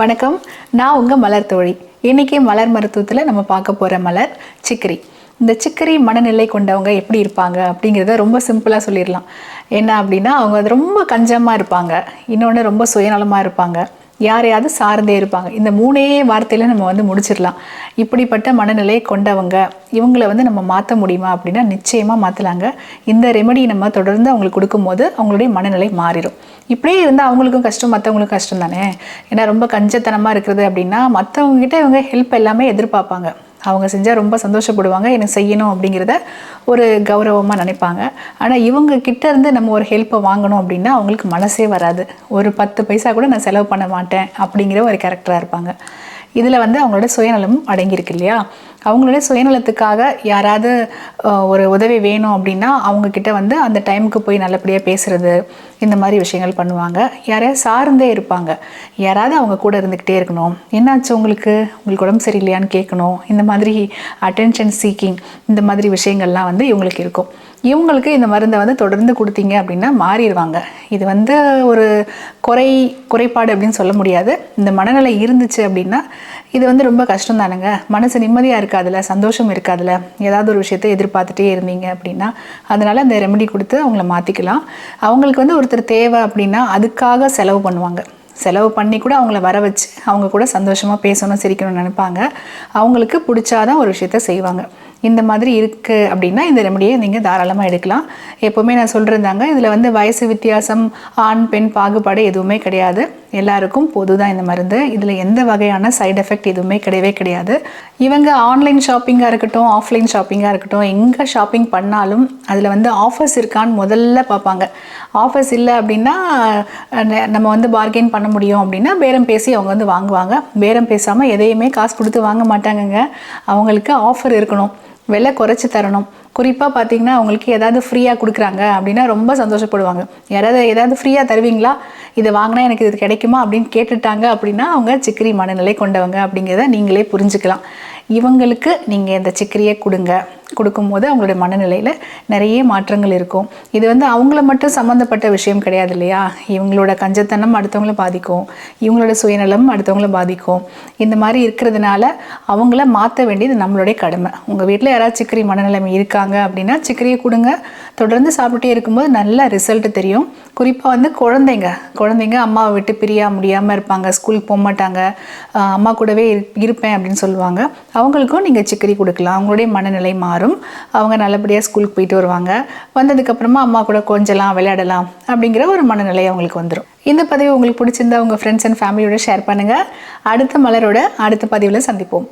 வணக்கம். நான் உங்கள் மலர் தோழி. இன்றைக்கி மலர் மருத்துவத்தில் நம்ம பார்க்க போகிற மலர் சிக்கரி. இந்த சிக்கரி மனநிலை கொண்டவங்க எப்படி இருப்பாங்க அப்படிங்கிறத ரொம்ப சிம்பிளாக சொல்லிடலாம். என்ன அப்படின்னா அவங்க அது ரொம்ப கஞ்சமாக இருப்பாங்க. இன்னொன்று ரொம்ப சுயநலமாக இருப்பாங்க. யாரையாவது சார்ந்தே இருப்பாங்க. இந்த மூணே வார்த்தையில் நம்ம வந்து முடிச்சிடலாம். இப்படிப்பட்ட மனநிலையை கொண்டவங்க இவங்கள வந்து நம்ம மாற்ற முடியுமா அப்படின்னா நிச்சயமாக மாற்றலாங்க இந்த ரெமெடி நம்ம தொடர்ந்து அவங்களுக்கு கொடுக்கும்போது அவங்களுடைய மனநிலை மாறிடும். இப்படியே இருந்தால் அவங்களுக்கும் கஷ்டம் மற்றவங்களுக்கும் கஷ்டம் தானே ஏன்னா ரொம்ப கஞ்சத்தனமாக இருக்கிறது அப்படின்னா மற்றவங்ககிட்ட இவங்க ஹெல்ப் எல்லாமே எதிர்பார்ப்பாங்க. அவங்க செஞ்சால் ரொம்ப சந்தோஷப்படுவாங்க எனக்கு செய்யணும் அப்படிங்கிறத ஒரு கௌரவமாக நினைப்பாங்க. ஆனால் இவங்க கிட்ட இருந்து நம்ம ஒரு ஹெல்ப்பை வாங்கணும் அப்படின்னா அவங்களுக்கு மனசே வராது. ஒரு பத்து பைசா கூட நான் செலவு பண்ண மாட்டேன் அப்படிங்கிற ஒரு கேரக்டராக இருப்பாங்க. இதில் வந்து அவங்களோட சுயநலம் அடங்கியிருக்கு இல்லையா? அவங்களுடைய சுயநலத்துக்காக யாராவது ஒரு உதவி வேணும் அப்படின்னா அவங்கக்கிட்ட வந்து அந்த டைமுக்கு போய் நல்லபடியாக பேசுகிறது இந்த மாதிரி விஷயங்கள் பண்ணுவாங்க. யாரையாவது சார்ந்தே இருப்பாங்க. யாராவது அவங்க கூட இருந்துக்கிட்டே இருக்கணும். என்னாச்சு உங்களுக்கு? உங்களுக்கு உடம்பு சரியில்லையான்னு கேட்கணும். இந்த மாதிரி அட்டென்ஷன் சீக்கிங் இந்த மாதிரி விஷயங்கள்லாம் வந்து இவங்களுக்கு இருக்கும். இவங்களுக்கு இந்த மருந்தை வந்து தொடர்ந்து கொடுத்தீங்க அப்படின்னா மாறிடுவாங்க. இது வந்து ஒரு குறை குறைபாடு அப்படின்னு சொல்ல முடியாது. இந்த மனநிலை இருந்துச்சு அப்படின்னா இது வந்து ரொம்ப கஷ்டம் தானுங்க மனசு நிம்மதியாக இருக்காதுல சந்தோஷம் இருக்காதுல. ஏதாவது ஒரு விஷயத்தை எதிர்பார்த்துட்டே இருந்தீங்க அப்படின்னா அதனால் அந்த ரெமெடி கொடுத்து அவங்கள மாற்றிக்கலாம் அவங்களுக்கு வந்து ஒருத்தர் தேவை அப்படின்னா அதுக்காக செலவு பண்ணுவாங்க. செலவு பண்ணி கூட அவங்கள வர வச்சு அவங்க கூட சந்தோஷமாக பேசணும் சிரிக்கணும்னு நினைப்பாங்க. அவங்களுக்கு பிடிச்சாதான் ஒரு விஷயத்த செய்வாங்க. இந்த மாதிரி இருக்குது அப்படின்னா இந்த ரெமடியை நீங்கள் தாராளமாக எடுக்கலாம். எப்போவுமே நான் சொல்கிறதாங்க இதில் வந்து வயசு வித்தியாசம் ஆண் பெண் பாகுபாடு எதுவுமே கிடையாது. எல்லாருக்கும் பொது தான் இந்த மருந்து. இதில் எந்த வகையான சைடு எஃபெக்ட் எதுவுமே கிடையவே கிடையாது. இவங்க ஆன்லைன் ஷாப்பிங்காக இருக்கட்டும் ஆஃப்லைன் ஷாப்பிங்காக இருக்கட்டும் எங்கே ஷாப்பிங் பண்ணாலும் அதில் வந்து ஆஃபர்ஸ் இருக்கான்னு முதல்ல பார்ப்பாங்க. ஆஃபர்ஸ் இல்லை அப்படின்னா நம்ம வந்து பார்கெயின் பண்ண முடியும் அப்படின்னா பேரம் பேசி அவங்க வந்து வாங்குவாங்க. பேரம் பேசாமல் எதையுமே காசு கொடுத்து வாங்க மாட்டாங்கங்க. அவங்களுக்கு ஆஃபர் இருக்கணும். விலை குறைச்சி தரணும். குறிப்பாக பார்த்தீங்கன்னா அவங்களுக்கு ஏதாவது ஃப்ரீயாக கொடுக்குறாங்க அப்படின்னா ரொம்ப சந்தோஷப்படுவாங்க. யாராவது ஏதாவது ஃப்ரீயாக தருவீங்களா? இதை வாங்கினா எனக்கு இது கிடைக்குமா அப்படின்னு கேட்டுட்டாங்க அப்படின்னா அவங்க சிக்கரி மனநிலை கொண்டவங்க அப்படிங்கிறத நீங்களே புரிஞ்சுக்கலாம். இவங்களுக்கு நீங்கள் இந்த சிக்கரியை கொடுங்க. கொடுக்கும்போது அவங்களுடைய மனநிலையில் நிறைய மாற்றங்கள் இருக்கும். இது வந்து அவங்கள மட்டும் சம்மந்தப்பட்ட விஷயம் கிடையாது இல்லையா? இவங்களோட கஞ்சத்தனம் அடுத்தவங்கள பாதிக்கும். இவங்களோட சுயநலம் அடுத்தவங்கள பாதிக்கும். இந்த மாதிரி இருக்கிறதுனால அவங்கள மாற்ற வேண்டியது நம்மளுடைய கடமை. உங்கள் வீட்டில் யாராவது சிக்கரி மனநிலைமை இருக்காங்க அப்படின்னா சிக்கரியை கொடுங்க. தொடர்ந்து சாப்பிட்டே இருக்கும்போது நல்ல ரிசல்ட் தெரியும். குறிப்பாக வந்து குழந்தைங்க. குழந்தைங்க அம்மாவை விட்டு பிரியா முடியாமல் இருப்பாங்க. ஸ்கூலுக்கு போக மாட்டாங்க. அம்மா கூடவே இரு- இருப்பேன் அப்படின்னு சொல்லுவாங்க. அவங்களுக்கும் நீங்கள் சிக்கரி கொடுக்கலாம். அவங்களுடைய மனநிலை மாறும். அவங்க நல்லபடியாக ஸ்கூலுக்கு போயிட்டு வருவாங்க. வந்ததுக்கப்புறமா அம்மா கூட கொஞ்சலாம் விளையாடலாம் அப்படிங்கிற ஒரு மனநிலை அவங்களுக்கு வந்துடும் இந்த பதிவு உங்களுக்கு பிடிச்சிருந்தா உங்கள் ஃப்ரெண்ட்ஸ் அண்ட் ஃபேமிலியோட ஷேர் பண்ணுங்கள் அடுத்த மலரோட அடுத்த பதிவில் சந்திப்போம்.